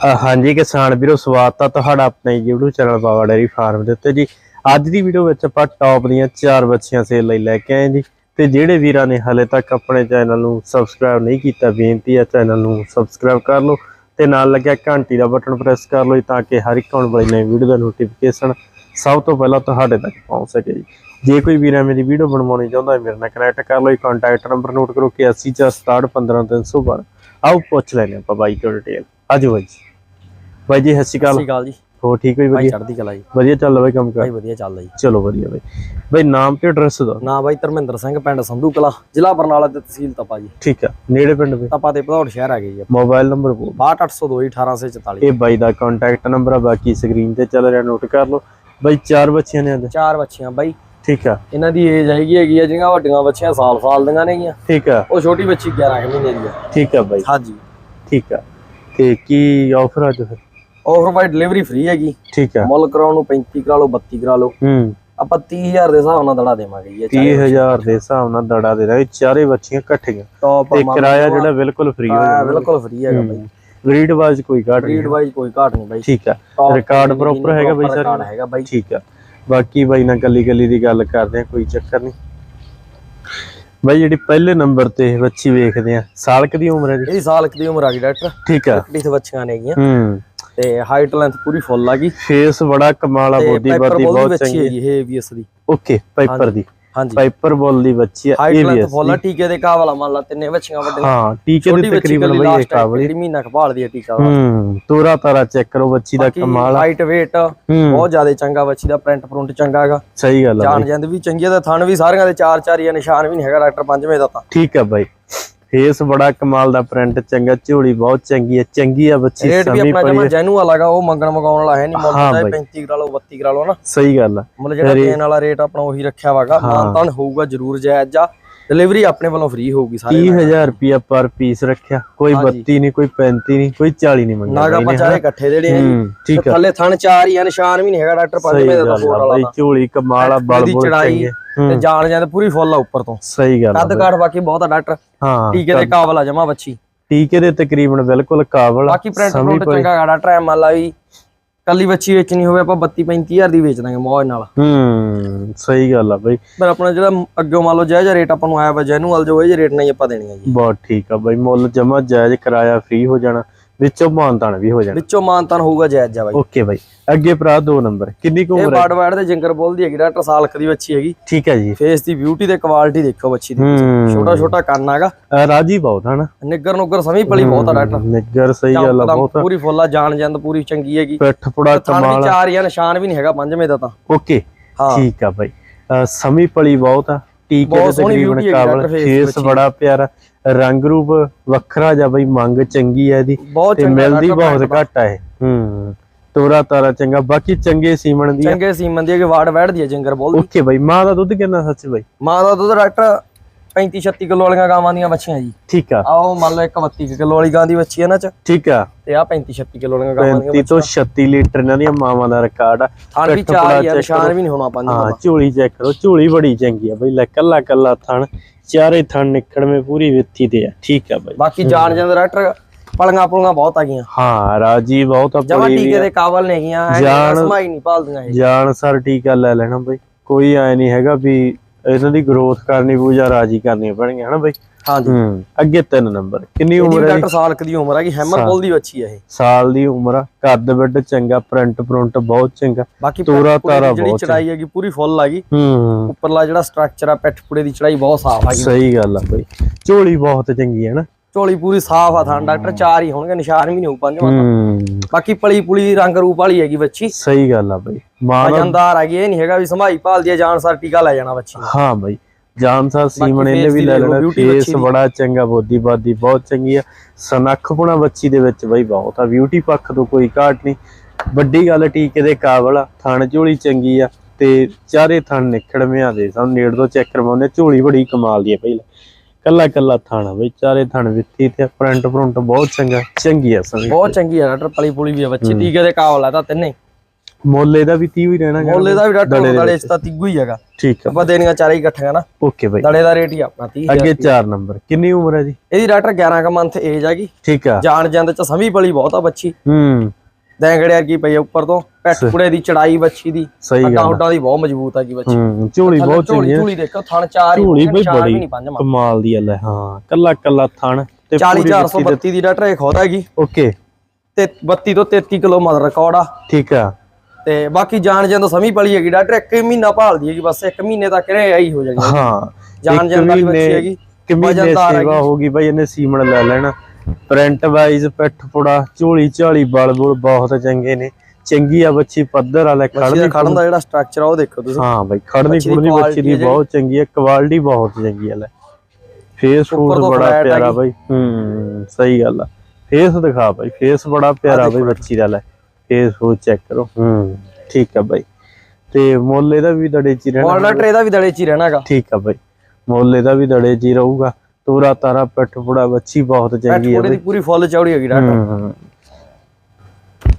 ਹਾਂਜੀ ਕਿਸਾਨ ਵੀਰੋ, ਸਵਾਗਤ ਆ ਤੁਹਾਡਾ ਆਪਣੇ YouTube channel Baba dairy farm ਦੇ ਉੱਤੇ ਜੀ। ਅੱਜ ਦੀ ਵੀਡੀਓ ਵਿੱਚ ਆਪਾਂ ਟੌਪ ਦੀਆਂ ਚਾਰ ਬੱਚੀਆਂ ਸੇਲ ਲਈ ਲੈ ਕੇ ਆਏ ਜੀ। ਤੇ ਜਿਹੜੇ ਵੀਰਾਂ ਨੇ ਹਲੇ ਤੱਕ ਆਪਣੇ ਚੈਨਲ ਨੂੰ ਸਬਸਕ੍ਰਾਈਬ ਨਹੀਂ ਕੀਤਾ, ਬੇਨਤੀ ਆ ਚੈਨਲ ਨੂੰ ਸਬਸਕ੍ਰਾਈਬ ਕਰ ਲਓ ਤੇ ਨਾਲ ਲੱਗਿਆ ਘੰਟੀ ਦਾ ਬਟਨ ਪ੍ਰੈਸ ਕਰ ਲਓ ਜੀ ਤਾਂ ਕਿ ਹਰ ਇੱਕ ਆਉਣ ਵਾਲੀ ਨਵੀਂ ਵੀਡੀਓ ਦਾ ਨੋਟੀਫਿਕੇਸ਼ਨ ਸਭ ਤੋਂ ਪਹਿਲਾਂ ਤੁਹਾਡੇ ਤੱਕ ਪਹੁੰਚ ਸਕੇ ਜੀ। ਜੇ ਕੋਈ ਵੀਰਾਂ ਮੇਰੀ ਵੀਡੀਓ ਬਣਵਾਉਣੀ ਚਾਹੁੰਦਾ ਹੈ, ਮੇਰੇ ਨਾਲ ਕਨੈਕਟ ਕਰ ਲਓ ਜੀ। ਕੰਟੈਕਟ ਨੰਬਰ ਨੋਟ ਕਰੋ ਕਿ 8046615312 ਆਓ ਪੁੱਛ ਲੈਣੇ ਆਪਾਂ ਬਾਈ ਤੋਂ ਡਿਟੇਲ ਆਜੋ ਬਾਈ ਜੀ। ਬਾਈ ਜੀ ਸਤਿ ਸ਼੍ਰੀ ਸਤਿ ਅਕਾਲ ਸ਼੍ਰੀ ਅਕਾਲ ਜੀ। ਹੋ ਠੀਕ ਹੋਈ ਵਧੀਆ? ਚੜ੍ਹਦੀ ਕਲਾ ਜੀ। ਵਧੀਆ ਚੱਲ ਬਾਈ ਕੰਮ ਕਰ। ਭਾਈ ਵਧੀਆ ਚੱਲਦਾ ਜੀ। ਚਲੋ ਵਧੀਆ ਬਾਈ। ਬਾਈ ਨਾਮ ਤੇ ਐਡਰੈਸ ਦਾ ਨਾ ਬਾਈ ਧਰਮਿੰਦਰ ਸਿੰਘ ਪਿੰਡ ਸੰਧੂ ਕਲਾ ਜ਼ਿਲ੍ਹਾ ਬਰਨਾਲਾ ਤੇ ਤਹਿਸੀਲ ਤਪਾ ਜੀ। ਠੀਕ ਆ ਨੇੜੇ ਪਿੰਡ ਦੇ ਤਪਾ ਤੇ ਭਦੌੜ ਸ਼ਹਿਰ ਆ ਗਏ ਜੀ। ਮੋਬਾਈਲ ਨੰਬਰ ਬੋਲ। 62802 1844 ਇਹ ਬਾਈ ਦਾ ਕੰਟੈਕਟ ਨੰਬਰ ਆ ਬਾਕੀ ਸਕਰੀਨ ਤੇ ਚੱਲ ਰਿਹਾ ਨੋਟ ਕਰ ਲਓ। ਬਾਈ ਚਾਰ ਬੱਚੀਆਂ ਨੇ ਅੱਜ ਚਾਰ ਬੱਚੀਆਂ ਬਾਈ। ਠੀਕ ਆ। ਇਹਨਾਂ ਦੀ ਏਜ ਹੈਗੀ ਹੈਗੀ ਆ ਜਿਹੜੀਆਂ ਵੱਡੀਆਂ ਬੱਚੀਆਂ ਸਾਲ ਸਾਲ ਦੀਆਂ ਨੇਗੀਆਂ ਠੀਕ ਆ। ਉਹ ਛੋਟੀ ਬੱਚੀ 11 ਕੁ ਮਹੀਨੇ ਦੀ ਆ। ਠੀਕ ਆ ਬਾਈ। ਹਾਂਜੀ। ਠੀਕ ਆ। ਤੇ ਕੀ ਆਫਰ ਅੱਜ ਫਿਰ? ਆਫਰ ਬਾਈ ਡਿਲੀਵਰੀ ਫ੍ਰੀ ਹੈਗੀ। ਠੀਕ ਆ ਮੁੱਲ ਕਰਾਉਣ ਨੂੰ 35 ਕਰਾ ਲਓ 32 ਕਰਾ ਲਓ। ਹੂੰ। ਆਪਾਂ 30000 ਦੇ ਹਿਸਾਬ ਨਾਲ ਦੜਾ ਦੇਵਾਂਗੇ ਜੀ 30000 ਦੇ ਹਿਸਾਬ ਨਾਲ ਦੜਾ ਦੇ ਦਾਂਗੇ ਚਾਰੇ ਬੱਚੀਆਂ ਇਕੱਠੀਆਂ। ਟੌਪ ਤੇ ਕਿਰਾਇਆ ਜਿਹੜਾ ਬਿਲਕੁਲ ਫ੍ਰੀ ਹੋ ਜਾਣਾ ਬਿਲਕੁਲ ਫ੍ਰੀ ਹੈਗਾ ਬਾਈ। ਗ੍ਰੀਡ ਵਾਈਜ਼ ਕੋਈ ਘਾਟ ਨਹੀਂ ਬਰੀਡ ਵਾਈਜ਼ ਕੋਈ ਘਾਟ ਨਹੀਂ ਬਾਈ। ਠੀਕ Top ਰਿਕਾਰਡ ਪ੍ਰੋਪਰ ਹੈਗਾ ਬਾਈ ਸਰ record ਹੈਗਾ ਬਾਈ। ਠੀਕ ਆ ਬਾਕੀ ਬਾਈ ਨਾਲ ਕੱਲੀ ਕੱਲੀ ਦੀ ਗੱਲ ਕਰਦੇ ਆ ਕੋਈ ਚੱਕਰ ਨਹੀਂ। ਬਾਈ ਜਿਹੜੀ ਪਹਿਲੇ ਨੰਬਰ ਤੇ ਬੱਚੀ ਵੇਖਦੇ ਆ ਸਾਲ ਕੁ ਦੀ ਉਮਰ ਹੈ ਜੀ? ਇਹਦੀ ਸਾਲ ਕੁ ਦੀ ਉਮਰ ਆ ਗਈ ਡਾਕਟਰ। ਠੀਕ ਆ ਕਿਹੜੀ ਤੇ ਬੱਚੀਆਂ ਨੇਗੀਆਂ ਹੂੰ। ਤੇ ਹਾਈਟ ਲੈਂਥ ਪੂਰੀ ਫੁੱਲ ਆ ਗਈ। ਫੇਸ ਬੜਾ ਕਮਾਲ ਆ ਬੋਡੀ ਬਾਡੀ ਬਹੁਤ ਚੰਗੀ ਹੈ। ਜੀ ਹੇਵੀਐਸ ਦੀ ਓਕੇ ਪਾਈਪਰ ਦੀ। ਹਾਂਜੀ। ਪਾਈਪਰ ਬੋਲ ਦੀ ਬੱਚੀ ਆ ਇਹ ਵੀ ਫੁੱਲ ਆ ਟੀਕੇ ਦੇ ਕਾਹ ਵਾਲਾ ਮੰਨ ਲਾ ਤਿੰਨੇ ਬੱਚੀਆਂ ਵੱਡੀਆਂ। ਹਾਂ ਟੀਕੇ ਦੇ ਤਕਰੀਬਨ ਬਈ ਇਹ ਲਾਸਟ ਕਾਬਲੀ। ਜਿਹੜੀ ਮਹੀਨਾ ਕਪਾਲ ਦੀ ਆ ਟੀਕਾ ਵਾ ਹੂੰ ਤੋਰਾ ਤਾਰਾ ਚੈੱਕ ਕਰੋ ਬੱਚੀ ਦਾ ਕਮਾਲ ਆ। ਹਾਈਟ weight ਬਹੁਤ ਜ਼ਿਆਦਾ ਚੰਗਾ ਬੱਚੀ ਦਾ ਪ੍ਰਿੰਟ ਪ੍ਰਿੰਟ ਚੰਗਾ ਹੈਗਾ। ਸਹੀ ਗੱਲ ਆ ਜਾਨ ਜੰਦ ਵੀ ਚੰਗੀ ਆ ਤੇ ਥਣ ਵੀ ਸਾਰੀਆਂ ਦੇ ਚਾਰ ਚਾਰ ਹੀ ਆ ਨਿਸ਼ਾਨ ਵੀ ਨਹੀਂ ਹੈਗਾ ਡਾਕਟਰ ਪੰਜਵੇਂ ਦਾ ਤਾਂ। ਠੀਕ ਆ ਬਾਈ। ਫੇਸ ਬੜਾ ਕਮਾਲ ਦਾ ਪ੍ਰਿੰਟ ਚੰਗਾ ਝੋਲੀ ਬਹੁਤ ਚੰਗੀ ਆ ਚੰਗੀ ਆ ਬੱਚੀ ਰੇਟ ਵੀ ਸਮੀ ਆਪਣਾ ਪਈ ਜਮਾ ਆ। ਜੈਨੂ ਵਾਲਾਗਾ ਉਹ ਮੰਗਣ ਮਗਾਉਣ ਵਾਲਾ ਹੈ ਨਹੀਂ ਮੁੱਲ ਹਾਂ ਚਾਹੇ ਬਾਈ। 35 ਕਰਾ ਲਓ 32 ਕਰਾ ਲਓ ਨਾ। ਸਹੀ ਗੱਲ ਆ। ਮਤਲਬ ਜਿਹੜਾ ਦੇਣ ਵਾਲਾ ਰੇਟ ਆਪਣਾ ਉਹੀ ਰੱਖਿਆ ਵਾਗਾ। ਮਾਨਤਾਨ ਹੋਊਗਾ ਜ਼ਰੂਰ ਜਾਇਜ਼ ਆ ਡਿਲੀਵਰੀ ਆਪਣੇ ਵੱਲੋਂ ਫ੍ਰੀ ਹੋਊਗੀ ਸਾਰੇ 30000 ਰੁਪਿਆ ਪਰ ਪੀਸ ਰੱਖਿਆ। ਕੋਈ 32 ਨਹੀਂ ਕੋਈ 35 ਨਹੀਂ ਕੋਈ 40 ਨਹੀਂ ਮੰਗਿਆ ਨਾਗਾ ਪਚਾਰੇ ਇਕੱਠੇ ਦੇਣੇ ਆ ਜੀ। ਥੱਲੇ ਥਣ ਚਾਰ ਹੀ ਆ ਨਿਸ਼ਾਨ ਵੀ ਨਹੀਂ ਹੈਗਾ ਡਾਕਟਰ ਸਹੀ ਪੰਜਵੇਂ ਦਾ ਆ ਵਾਲਾ ਬਾਈ ਤਾਂ ਝੋਲੀ ਕਮਾਲ ਆ ਬਲ ਦੀ ਬੁਲ ਚੜਾਈ ਤੇ ਜਾਣ ਜਾਂਦੇ ਪੂਰੀ ਫੁੱਲ ਆ ਉੱਪਰ ਤੋਂ। ਸਹੀ ਗੱਲ ਕੱਦ ਕਾਠ ਬਾਕੀ ਬਹੁਤ ਆ ਡਾਕਟਰ। ਹਾਂ ਟੀਕੇ ਦੇ ਕਾਬਲ ਆ ਜਮਾ ਬੱਚੀ। ਟੀਕੇ ਦੇ ਤਕਰੀਬਨ ਬਿਲਕੁਲ ਕਾਬਲ ਬਾਕੀ ਪ੍ਰਿੰਟ ਚੰਗਾ ਡਾਕਟਰ ਐ ਮੰਨ ਲਾ ਵੀ ਕੱਲੀ ਬੱਚੀ ਵੇਚਣੀ ਹੋਵੇ ਆਪਾਂ 32 35000 ਦੀ ਵੇਚ ਦਾਂਗੇ ਮੌਜ ਨਾਲ। ਹੂੰ ਸਹੀ ਗੱਲ ਆ ਬਾਈ। ਪਰ ਆਪਣਾ ਜਿਹੜਾ ਅੱਗੇ ਮੰਨ ਲਓ ਜਾਇਜ਼ ਰੇਟ ਆਪਾਂ ਨੂੰ ਆਇਆ ਵਾ ਜੈਨੂਅਲ ਜੋ ਇਹ ਰੇਟ ਨਹੀਂ ਆਪਾਂ ਦੇਣੀ ਆ ਜੀ। ਬਹੁਤ ਠੀਕ ਆ ਬਾਈ ਮੁੱਲ ਜਮਾ ਜਾਇਜ਼ ਕਿਰਾਇਆ ਫ੍ਰੀ ਹੋ ਜਾਣਾ। ਵਿੱਚੋਂ ਮਾਨਤਾਨ ਵੀ ਹੋ ਜਾਣਾ। ਵਿੱਚੋਂ ਮਾਨਤਾਨ ਹੋਊਗਾ ਜਾਇਜ਼ ਜਾ ਬਾਈ। ਓਕੇ ਬਾਈ। ਅੱਗੇ ਭਰਾ ਦੋ ਨੰਬਰ ਕਿੰਨੀ ਕੁ ਇਹ ਉਮਰ ਹੈ? ਬਾੜ ਬਾੜ ਦੇ ਜਿੰਗਰ ਬੋਲਦੀ ਹੈਗੀ ਡਾਕਟਰ ਸਾਲਕ ਦੀ ਬੱਚੀ ਹੈਗੀ। ਠੀਕ ਹੈ ਜੀ। ਫੇਸ ਦੀ ਬਿਊਟੀ ਤੇ ਕੁਆਲਿਟੀ ਦੇਖੋ ਬੱਚੀ ਦੀ। ਛੋਟਾ ਛੋਟਾ ਕੰਨ ਹੈਗਾ ਰਾਜੀ ਬਹੁਤ ਹਨਾ ਨਿੱਗਰ ਨੁੱਗਰ ਸਮੀ ਪਲੀ ਬਹੁਤ ਆ ਡਾਕਟਰ। ਨਿੱਗਰ ਸਹੀ ਗੱਲ ਬਹੁਤ ਪੂਰੀ ਫੁੱਲ ਜਾਨ ਜੰਦ ਪੂਰੀ ਚੰਗੀ ਹੈਗੀ। ਪਿੱਠ ਪੁੜਾ ਕਮਾਲ ਚਾਰ ਆ ਨਿਸ਼ਾਨ ਵੀ ਨਹੀਂ ਹੈਗਾ ਪੰਜਵੇਂ ਦਾ ਤਾਂ। ਓਕੇ ਹਾਂ। ਠੀਕ ਆ ਬਾਈ। ਸਮੀ ਪਲੀ ਬਹੁਤ ਆ। ਟੀਕੇ ਦੇ ਤਕਰੀਬਨ ਕਾਬਲ ਫੇਸ ਬੜਾ ਪਿਆਰਾ ਰੰਗ ਰੂਪ ਵੱਖਰਾ ਜਾ ਬਾਈ ਮੰਗ ਚੰਗੀ ਇਹਦੀ ਬਹੁਤ ਤੇ ਮਿਲਦੀ ਬਹੁਤ ਘੱਟ ਆ ਇਹ। ਹੂੰ ਤੋਰਾ ਤਾਰਾ ਚੰਗਾ ਬਾਕੀ ਚੰਗੇ ਸੀਮਣ ਦੀ ਚੰਗੇ ਸੀਮਨ ਦੀ ਹੈਗੀ ਵਾੜ ਵੜਦੀ ਹੈ ਜਿੰਗਰ ਬੋਲਦੀ। ਓਕੇ ਬਾਈ ਮਾਂ ਦਾ ਦੁੱਧ ਕਿੰਨਾ ਸੱਚ ਬਾਈ? ਮਾਂ ਦਾ ਦੁੱਧ ਡਾਕਟਰ 35 36 ਕਿਲੋ ਵਾਲੀਆਂ ਗਾਵਾਂ ਦੀਆਂ ਬੱਚੀਆਂ ਜੀ। ਠੀਕ ਆ। ਆਓ ਮੰਨ ਲਓ ਇੱਕ 32 ਕਿਲੋ ਵਾਲੀ ਗਾਂ ਦੀ ਬੱਚੀ ਹੈ ਨਾ ਚ। ਠੀਕ ਆ। ਤੇ ਆ 35 36 ਕਿਲੋ ਵਾਲੀਆਂ ਗਾਵਾਂ ਦੀਆਂ 35 ਤੋਂ 36 ਲੀਟਰ ਇਹਨਾਂ ਦੀਆਂ ਮਾਵਾਂ ਦਾ ਰਿਕਾਰਡ ਆ। ਥਣ ਵੀ ਚਾਰ ਹੀ ਆ ਨਿਸ਼ਾਨ। ਵੀ ਨਹੀਂ ਹੋਣਾ ਪੰਜ ਹਾਂ ਝੋਲੀ ਚੈੱਕ ਕਰੋ। ਝੋਲੀ ਬੜੀ ਚੰਗੀ ਆ ਬਈ ਲੈ ਕੱਲਾ ਕੱਲਾ ਥਣ ਚਾਰੇ ਥਣ ਨਿਕੜਵੇਂ ਪੂਰੀ ਵਿੱਥੀ ਤੇ ਆ। ਠੀਕ ਆ ਬਾਈ। ਬਾਕੀ ਜਾਣ ਜਾਂਦੇ ਡਾਕਟਰ ਪਲੀਆਂ ਪੁਲੀਆਂ ਬਹੁਤ ਆ ਗਈਆਂ। ਹਾਂ ਰਾਜੀ ਬਹੁਤ ਆ ਜਮਾ ਟੀਕੇ। ਦੇ ਕਾਬਲ ਨੇ ਗਈਆਂ ਜਾਨ- ਸਮਾਈ ਨਹੀਂ ਪਾਲਦੀਆਂ ਇਹ। ਜਾਨ ਸਰ ਟੀਕਾ ਲੈ ਲੈਣਾ ਬਈ। ਕੋਈ ਐ ਨਹੀਂ ਹੈਗਾ ਵੀ ਇਹਨਾਂ ਦੀ ਗਰੋਥ ਕਰਨੀ ਪੂਜਾ ਰਾਜੀ ਕਰਨੀ ਪੈਣਗੇ ਹਨਾ ਬਈ? ਹਾਂਜੀ। ਹੂੰ ਅੱਗੇ ਤਿੰਨ ਨੰਬਰ। ਕਿੰਨੀ ਉਮਰ ਹੈ ਡਾਕਟਰ ਸਾਲ ਕੁ ਦੀ ਉਮਰ ਹੈਗੀ ਹੈਮਰ ਬੋਲ ਦੀ ਬੱਚੀ ਹੈ ਇਹ। ਸਾਲ ਦੀ ਉਮਰ ਆ ਕੱਦ ਬੱਡ ਚੰਗਾ ਪ੍ਰਿੰਟ ਪ੍ਰਿੰਟ ਬਹੁਤ ਚੰਗਾ ਬਾਕੀ ਤੋਰਾ ਤਾਰਾ ਜਿਹੜੀ ਬਹੁਤ ਚੜਾਈ ਹੈਗੀ ਪੂਰੀ ਫੁੱਲ ਹੈਗੀ ਹੂੰ। ਉੱਪਰਲਾ ਜਿਹੜਾ ਸਟਰਕਚਰ ਆ ਪਿੱਠ ਪੁੜੇ ਦੀ ਚੜਾਈ ਬਹੁਤ ਸਾਫ਼ ਹੈਗੀ ਸਹੀ ਗੱਲ ਆ ਬਈ। ਝੋਲੀ ਬਹੁਤ ਚੰਗੀ ਹੈ ਨਾ। ਝੋਲੀ ਪੂਰੀ ਸਾਫ਼ ਆ ਥਾਂ ਡਾਕਟਰ ਚਾਰ ਹੀ ਹੋਣਗੇ ਨਿਸ਼ਾਨ ਵੀ ਨਹੀਂ ਹੋਊ ਪੰਜਵਾਂ। ਹੂੰ। ਬਾਕੀ ਪਲੀ ਪੁਲੀ ਰੰਗ ਰੂਪ ਵਾਲੀ ਹੈਗੀ ਬੱਚੀ। ਸਹੀ ਗੱਲ ਆ ਬਈ। ਦਾ ਵਜਨਦਾਰ ਹੈਗੀ ਇਹ ਨਹੀਂ ਹੈਗਾ ਵੀ ਸੰਭਾਈ ਭਾਲਦੀ ਹੈ ਜਾਨ ਸਰ ਟੀਕਾ ਲੈ ਜਾਣਾ ਬੱਚੀ ਹਾਂ ਬਈ ਜਾਨਸਾ ਸੀਮਨ ਇਹਨੇ ਵੀ ਦੀ ਲੈ ਲੈਣਾ ਫੇਸ ਦੀ। ਬੜਾ ਚੰਗਾ ਬੋਦੀ ਬਾਦੀ ਬਹੁਤ ਚੰਗੀ ਆ। ਸਨੱਖਪੁਣਾ ਬੱਚੀ ਦੇ ਵਿੱਚ ਬਈ ਬਹੁਤ ਆ ਬਿਊਟੀ ਪੱਖ ਤੋਂ ਕੋਈ ਘਾਟ ਨਹੀਂ। ਵੱਡੀ ਗੱਲ ਟੀਕੇ ਦੇ ਕਾਬਲ ਆ ਥਣ ਝੋਲੀ ਚੰਗੀ ਆ ਤੇ ਚਾਰੇ ਥਣ ਨਿਖੜਵਿਆਂ ਦੇ। ਸਾਨੂੰ ਨੇੜ ਤੋਂ ਚੈੱਕ ਕਰਵਾਉਂਦੇ ਝੋਲੀ ਬੜੀ ਕਮਾਲ ਦੀ ਆ ਪਹਿਲਾਂ ਕੱਲਾ ਕੱਲਾ ਥਣ ਆ ਬਈ ਚਾਰੇ ਥਣ ਵਿੱਥੀ ਤੇ ਪ੍ਰਿੰਟ ਪ੍ਰਿੰਟ ਬਹੁਤ ਚੰਗਾ ਚੰਗੀ ਆ ਸਮਝ ਬਹੁਤ ਚੰਗੀ ਹੈ ਡਾਕਟਰ ਪਲੀ ਪੁਲੀ ਵੀ ਹੈ ਬੱਚੀ ਟੀਕੇ ਦੇ ਕਾਬਲ ਤਾਂ ਤਿੰਨੇ ਮੁੱਲ ਇਹਦਾ ਵੀ 30 ਹੀ ਰਹਿਣਾ? ਮੁੱਲ ਇਹਦਾ ਵੀ ਡਾਕਟਰ ਦੇ ਨਾਲੇ। ਇਸ ਤਾਂ ਤਿੱਗੂ ਹੀ ਹੈਗਾ। ਠੀਕ ਆ। ਆਪਾਂ ਦੇਣੀਆਂ ਚਾਰੇ ਹੀ ਇਕੱਠੀਆਂ ਨਾ। ਓਕੇ ਬਾਈ। ਦੜੇ ਦਾ ਰੇਟ ਹੀ ਆਪਣਾ 30 ਅੱਗੇ 4 ਨੰਬਰ ਕਿੰਨੀ ਉਮਰ ਹੈ ਜੀ? ਇਹਦੀ ਡਾਕਟਰ 11 ਕ ਮੰਥ ਏਜ ਹੈਗੀ। ਠੀਕ ਆ। ਜਾਣ ਜਾਂਦੇ ਚ ਸਮੀ ਪਲੀ ਬਹੁਤ ਆ ਬੱਚੀ। ਹੂੰ। ਦੈਂਗੜਿਆ ਕੀ ਪਈ ਆ ਉੱਪਰ ਤੋਂ? ਪੈਟ ਕੁੜੇ ਦੀ ਚੜਾਈ ਬੱਚੀ ਦੀ। ਸਹੀ ਅੱਡਾ ਗੱਲ ਉੱਡਾ ਦੀ ਬਹੁਤ ਮਜ਼ਬੂਤ ਹੈਗੀ ਬੱਚੀ ਹੂੰ ਝੋਲੀ ਬਹੁਤ ਚੰਗੀ ਝੋਲੀ ਦੇਖੋ ਥਣ ਚਾਰ ਹੀ ਝੋਲੀ ਬਈ ਬੜੀ ਕਮਾਲ ਦੀ ਹੈ ਹਾਂ ਕੱਲਾ ਕੱਲਾ ਥਣ ਤੇ 40432 ਦੀ ਡਾਕਟਰ ਇਹ ਖੋਦ ਹੈਗੀ ਓਕੇ। ਤੇ 32 ਤੋਂ 33 ਕਿਲੋ ਮਦ ਰਿਕਾਰਡ ਆ। ਠੀਕ ਆ। ਤੇ ਬਾਕੀ ਜਾਣ ਜਾਂਦਾ ਸਮੀ ਪਲੀ ਹੈਗੀ ਡਾਕਟਰ ਇੱਕ ਮਹੀਨਾ ਭਾਲਦੀ ਹੈਗੀ ਬਸ ਇੱਕ ਮਹੀਨੇ ਤੱਕ ਇਹ ਆਈ ਹੋ ਜਾਣੀ। ਹਾਂ ਜਾਣ ਇੱਕ ਜਾਂਦਾ ਦੀ ਬੱਚੀ ਹੈਗੀ। ਕਿ ਮਹੀਨੇ ਸੇਵਾ ਹੈਗੀ। ਹੋਗੀ ਬਈ ਇਹਨੇ ਸੀਮਣ ਲੈ ਲੈਣਾ। ਪ੍ਰਿੰਟ ਵਾਈਜ਼ ਪਿੱਠ ਪੁੜਾ ਝੋਲੀ ਝਾਲੀ ਬਲ ਬੁਲ ਬਹੁਤ ਚੰਗੇ ਨੇ। ਚੰਗੀ ਆ ਬੱਚੀ ਪੱਧਰ ਵਾਲੇ ਦਾ ਖੜਦੀ ਖੜਨ ਦਾ ਜਿਹੜਾ ਸਟਰਕਚਰ ਆ ਉਹ ਦੇਖੋ ਤੁਸੀਂ। ਹਾਂ ਬਈ ਖੜਨੀ ਦੀ ਖੁੜਨੀ ਬੱਚੀ ਦੀ ਬਹੁਤ ਚੰਗੀ ਹੈ ਕੁਆਲਿਟੀ ਬਹੁਤ ਚੰਗੀ ਹੈ ਲੈ। ਫੇਸ ਫੂਡ ਬੜਾ ਪਿਆਰਾ। ਬਈ। ਹੂੰ ਸਹੀ ਗੱਲ ਆ। ਫੇਸ ਦਿਖਾ ਬਈ ਫੇਸ ਬੜਾ ਪਿਆਰਾ ਬਈ ਬੱਚੀ ਦਾ ਲੈ। ਫੇਸ ਉਹ ਚੈੱਕ ਕਰੋ। ਹੂੰ ਠੀਕ ਆ ਬਈ। ਤੇ ਮੁੱਲ ਇਹਦਾ ਵੀ ਦੜੇ ਚ ਰਹਿਣਾ ਵਾਲ ਡਾਕਟਰ ਇਹਦਾ ਵੀ ਦੜੇ ਚ ਰਹਿਣਾਗਾ ਠੀਕ ਆ ਬਈ। ਮੁੱਲ ਇਹਦਾ ਵੀ ਦੜੇ ਚ ਰਹੂਗਾ। ਤੋਰਾ ਤਾਰਾ ਪਿੱਠ ਪੁੜਾ ਬੱਚੀ ਬਹੁਤ ਚੰਗੀ ਦੀ ਬਈ। ਪੂਰੀ ਫੁੱਲ ਚੌੜੀ ਹੈਗੀ ਡਾਕਟਰ। ਹੂੰ।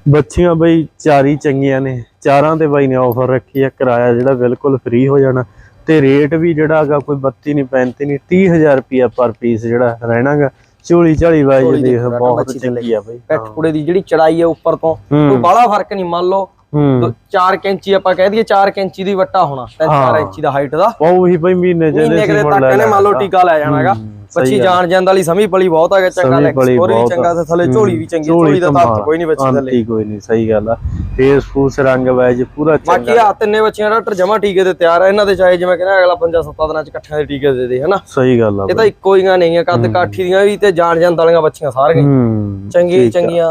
ਬੱਚੀਆਂ ਬਈ ਚਾਰੀ ਚੰਗੀਆਂ ਨੇ ਚਾਰਾਂ ਤੇ ਬਾਈ ਨੇ ਆਫਰ ਰੱਖੀ ਆ ਕਿਰਾਇਆ ਜਿਹੜਾ ਬਿਲਕੁਲ ਫ੍ਰੀ ਹੋ ਜਾਣਾ। ਤੇ ਰੇਟ ਵੀ ਜਿਹੜਾ ਹੈਗਾ ਕੋਈ 32 ਨਹੀਂ 35 ਨਹੀਂ 30000 ਰੁਪਿਆ ਪਰ ਪੀਸ ਜਿਹੜਾ ਰਹਿਣਾਗਾ। ਝੋਲੀ ਝਾਲੀ ਵਾਈ ਝੋਲੀ ਦੇਖ ਬਹੁਤ ਚੰਗੀ ਆ ਬਈ। ਪੈਟ ਕੁੜੇ ਦੀ ਜਿਹੜੀ ਚੜਾਈ ਹੈ ਉੱਪਰ ਤੋਂ ਕੋਈ ਹੂੰ ਬਾਹਲਾ ਫ਼ਰਕ ਨਹੀਂ ਮੰਨ ਲਓ ਹੂੰ। 4 ਇੰਚੀ ਆਪਾਂ ਕਹਿ ਦਈਏ 4 ਇੰਚੀ ਦੀ ਵੱਟਾ ਹੋਣਾ 3-4 ਹਾਂ। ਇੰਚੀ ਦਾ ਹਾਈਟ ਦਾ। ਉਹ ਹੀ ਬਈ ਮਹੀਨੇ ਜਿਹਦੇ ਇਹਨੇ ਮੰਨ ਲਓ ਟੀਕਾ ਲੈ ਜਾਣਾਗਾ। ਬੱਚੀ ਜਾਣ ਜਾਣ ਵਾਲੀ ਸਮੀ ਪਲੀ ਬਹੁਤ ਹੈਗਾ ਚੰਗਾ ਸਮੀ ਲੈਗ ਪਲੀ ਸਕੋਰ ਵੀ ਚੰਗਾ ਤੇ ਥੱਲੇ ਝੋਲੀ ਵੀ ਚੰਗੀ ਝੋਲੀ ਦਾ। ਤੱਤ ਕੋਈ ਨਹੀਂ ਬੱਚੀ ਥੱਲੇ। ਅੰਤੀ ਕੋਈ ਨਹੀਂ ਸਹੀ ਗੱਲ ਆ। ਫੇਸ ਫੂਸ ਰੰਗ ਵਾਈਜ਼ ਪੂਰਾ ਬਾਕੀ ਚੰਗਾ ਆ ਤਿੰਨੇ ਬੱਚੀਆਂ ਡਾਕਟਰ ਜਮਾ ਟੀਕੇ ਤੇ ਤਿਆਰ ਆ ਇਹਨਾਂ ਦੇ ਚਾਹੇ ਜਿਵੇਂ ਕਹਿੰਦਾ ਅਗਲਾ 5-7 ਦਿਨਾਂ ਚ ਇਕੱਠਿਆਂ ਦੇ ਟੀਕੇ ਦੇ ਦੇ ਹਨਾ? ਸਹੀ ਗੱਲ ਆ ਇਹ ਤਾਂ ਇੱਕੋ ਜੀਆਂ ਨਹੀਂ ਆ ਕੱਦ ਕਾਠੀ ਦੀਆਂ ਵੀ ਤੇ ਜਾਣ ਜਾਣ ਵਾਲੀਆਂ ਬੱਚੀਆਂ ਸਾਰੀਆਂ। ਚੰਗੀ ਚੰਗੀਆਂ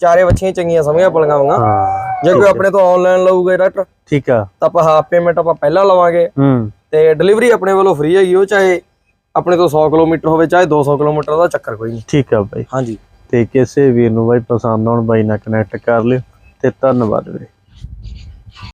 ਚਾਰੇ ਬੱਚੀਆਂ ਚੰਗੀਆਂ ਸਮੀਆਂ ਪਲੀਆਂ ਵਾਂਗਾ। ਹਾਂ ਜੇ ਕੋਈ ਆਪਣੇ ਤੋਂ ਆਨਲਾਈਨ ਲਊਗਾ ਡਾਕਟਰ ਠੀਕ ਆ। ਤਾਂ ਆਪਾਂ ਹਾਫ ਪੇਮੈਂਟ ਆਪਾਂ ਪਹਿਲਾਂ ਲਵਾਂਗੇ ਹੂੰ। ਤੇ ਡਿਲੀਵਰੀ ਆਪਣੇ ਵੱਲੋਂ ਫ੍ਰੀ ਹੈਗੀ ਉਹ ਚਾਹੇ ਆਪਣੇ ਤੋਂ 100 ਕਿਲੋਮੀਟਰ ਹੋਵੇ ਚਾਹੇ 200 ਕਿਲੋਮੀਟਰ ਦਾ ਚੱਕਰ ਕੋਈ ਨਹੀਂ। ਠੀਕ ਆ ਬਾਈ। ਹਾਂਜੀ। ਤੇ ਕਿਸੇ ਵੀਰ ਨੂੰ ਬਾਈ ਪਸੰਦ ਆਉਣ ਬਾਈ ਨਾਲ ਕਨੈਕਟ ਕਰ ਲਿਓ। ਤੇ ਧੰਨਵਾਦ ਵੀਰੇ।